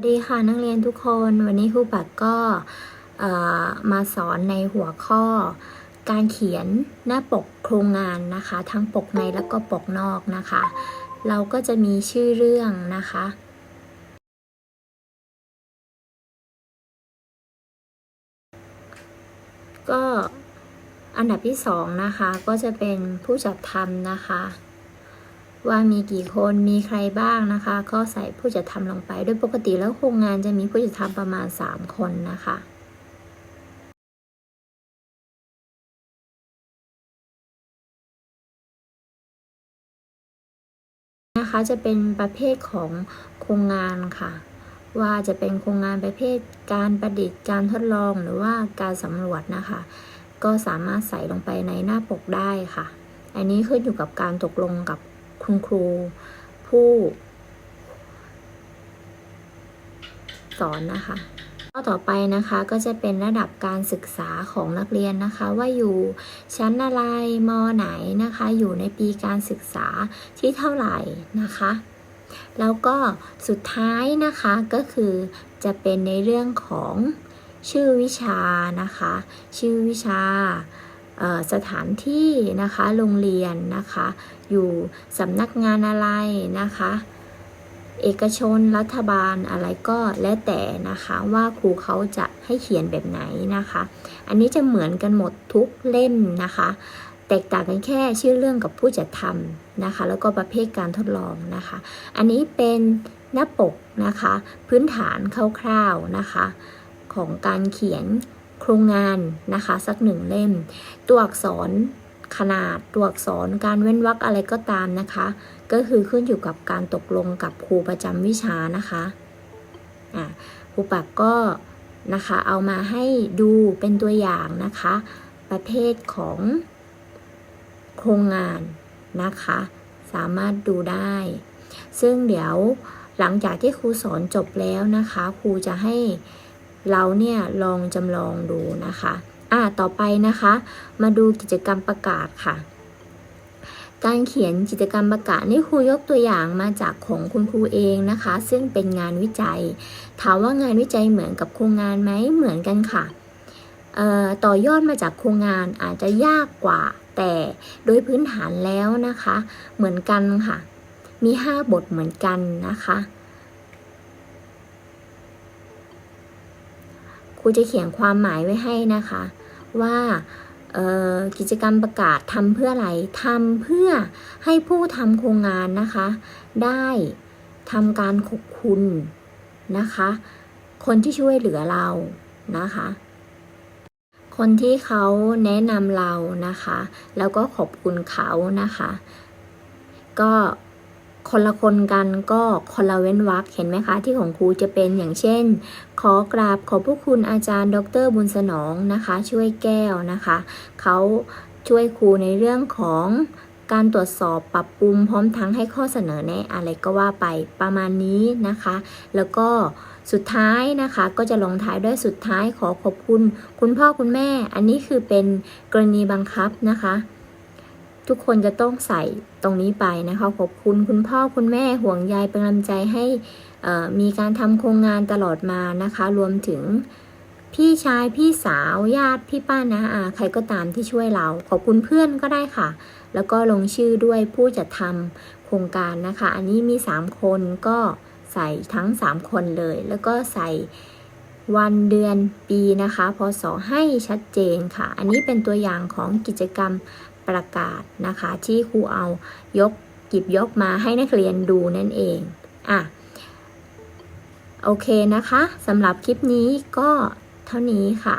สวัสดีค่ะนักเรียนทุกคนวันนี้ครูปักก็มาสอนในหัวข้อ การเขียนหน้าปกโครงงานนะคะ ทั้งปกในแล้วก็ปกนอกนะคะ เราก็จะมีชื่อเรื่องนะคะ ก็อันดับที่สองนะคะก็จะเป็นผู้จัดทำนะคะ ว่ามีกี่คนมีใครบ้างนะคะ ก็ใส่ผู้จัดทำลงไป โดยปกติแล้วโครงงานจะมีผู้จัดทำประมาณ 3 คนนะคะนะคะจะเป็นประเภทของโครงงานค่ะ ว่าจะเป็นโครงงานประเภทการประดิษฐ์การทดลองหรือว่าการสำรวจนะคะ ก็สามารถใส่ลงไปในหน้าปกได้ค่ะ อันนี้ขึ้นอยู่กับการตกลงกับ คุณครูผู้ สอนนะคะข้อต่อไปนะคะก็จะเป็นระดับการศึกษาของนักเรียนนะคะ ว่าอยู่ชั้นอะไรมไหนนะคะ อยู่ในปีการศึกษาที่เท่าไหร่นะคะ แล้วก็สุดท้ายนะคะก็คือจะเป็นในเรื่องของชื่อวิชานะคะ ชื่อวิชา สถานที่นะคะโรงเรียนนะคะ อยู่สำนักงานอะไรนะคะ เอกชนรัฐบาลอะไรก็แล้วแต่นะคะว่าครูเขาจะให้เขียนแบบไหนนะคะ อันนี้จะเหมือนกันหมดทุกเล่มนะคะแตกต่างกันแค่ชื่อเรื่องกับผู้จัดทำนะคะ แล้วก็ประเภทการทดลองนะคะ อันนี้เป็นหน้าปกนะคะ พื้นฐานคร่าวๆนะคะ ของการเขียน โครงงานนะคะสักหนึ่งเล่ม ตัวอักษรขนาดตัวอักษรการเว้นวรรคอะไรก็ตามนะคะ ก็คือขึ้นอยู่กับการตกลงกับครูประจำวิชานะคะอะครูปักก็นะคะเอามาให้ดูเป็นตัวอย่างนะคะ ประเภทของโครงงานนะคะ สามารถดูได้ ซึ่งเดี๋ยวหลังจากที่ครูสอนจบแล้วนะคะ ครูจะให้ เราเนี่ยลองจำลองดูนะคะ อ่าต่อไปนะคะ มาดูกิจกรรมประกาศค่ะ การเขียนกิจกรรมประกาศนี่ครูยกตัวอย่างมาจากของคุณครูเองนะคะ ซึ่งเป็นงานวิจัย ถามว่างานวิจัยเหมือนกับโครงงานไหมเหมือนกันค่ะต่อยอดมาจากโครงงานอาจจะยากกว่าแต่โดยพื้นฐานแล้วนะคะ เหมือนกันค่ะ มี 5 บทเหมือนกันนะคะ รูจะเขียนความหมายไว้ให้นะคะ ว่ากิจกรรมประกาศทำเพื่ออะไรทำเพื่อให้ผู้ทำโครงงานนะคะ ได้ทำการขอบคุณนะคะ คนที่ช่วยเหลือเรานะคะ คนที่เขาแนะนำเรานะคะ แล้วก็ขอบคุณเขานะคะ ก็ คนละคนกันก็คนละเว้นวรรคเห็นไหมคะ ที่ของครูจะเป็นอย่างเช่น ขอกราบขอบพระคุณอาจารย์ ดรบุญสนองนะคะ ช่วยแก้วนะคะเขาช่วยครูในเรื่องของการตรวจสอบปรับปรุงพร้อมทั้งให้ข้อเสนอแนะอะไรก็ว่าไปประมาณนี้นะคะ แล้วก็สุดท้ายนะคะก็จะลงท้ายด้วยสุดท้ายขอขอบคุณ คุณพ่อคุณแม่ อันนี้คือเป็นกรณีบังคับนะคะ ทุกคนจะต้องใส่ตรงนี้ไปนะคะขอบคุณคุณพ่อคุณแม่ห่วงใยเป็นกำลังใจให้มีการทำโครงงานตลอดมานะคะ รวมถึงพี่ชายพี่สาวญาติพี่ป้านะอาใครก็ตามที่ช่วยเรา ขอบคุณเพื่อนก็ได้ค่ะ แล้วก็ลงชื่อด้วยผู้จัดทำโครงการนะคะ อันนี้มี 3 คนก็ใส่ทั้ง 3 คนเลย แล้วก็ใส่วันเดือนปีนะคะ พศให้ชัดเจนค่ะ อันนี้เป็นตัวอย่างของกิจกรรม ประกาศนะคะ ที่ครูเอายกหยิบยกมาให้นักเรียนดูนั่นเองอะโอเคนะคะสำหรับคลิปนี้ก็เท่านี้ค่ะ